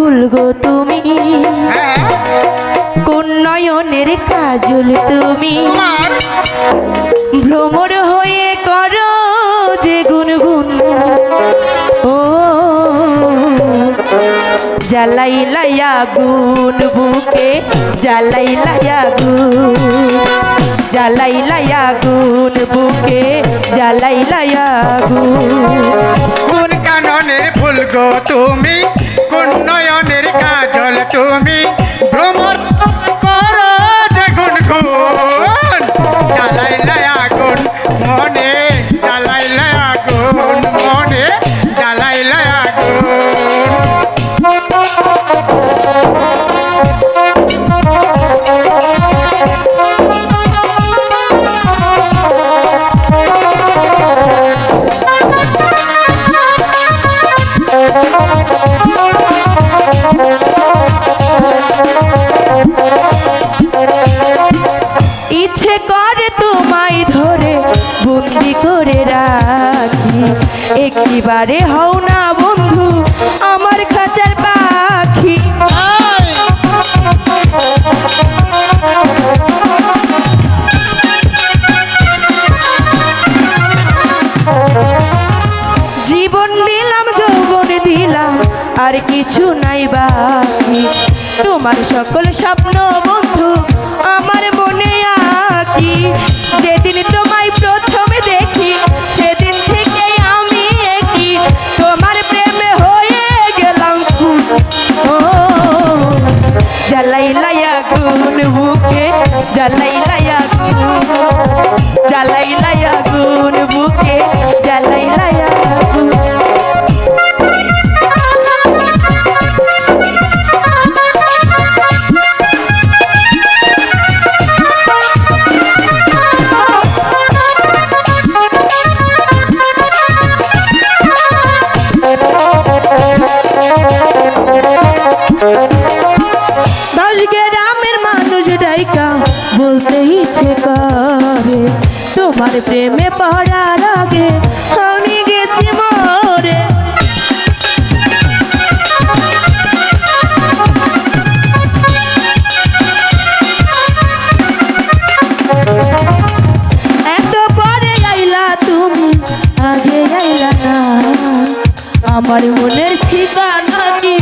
ফুল গো তুমি। কোন নয়নের কাজল তুমি। ভ্রমর হয়ে করো যে গুনগুন। ও জ্বালাই লাইয়া গুন বুকে জ্বালাই লাইয়া গুন। জ্বালাই লাইয়া গুন বুকে জ্বালাই লাইয়া গুন। কোন কাননের গো তুমি কোন নয়নের কাজল করে রাখি। একেবারে হও না বন্ধু, আমার খাঁচার পাখি। জীবন দিলাম, যৌবন দিলাম, আর কিছু নাই বাকি। তোমার সকল স্বপ্ন বন্ধু, আমার মনে আঁকি। জ্বালাই লাইয়া গুন বুকে জ্বালাই লাইয়া তোমার প্রেমে পড়ার আগে আমি গেছি মরে। এত পরে আইলা তুমি, আগে আইলা না। আমার মনের ঠিকানা কি?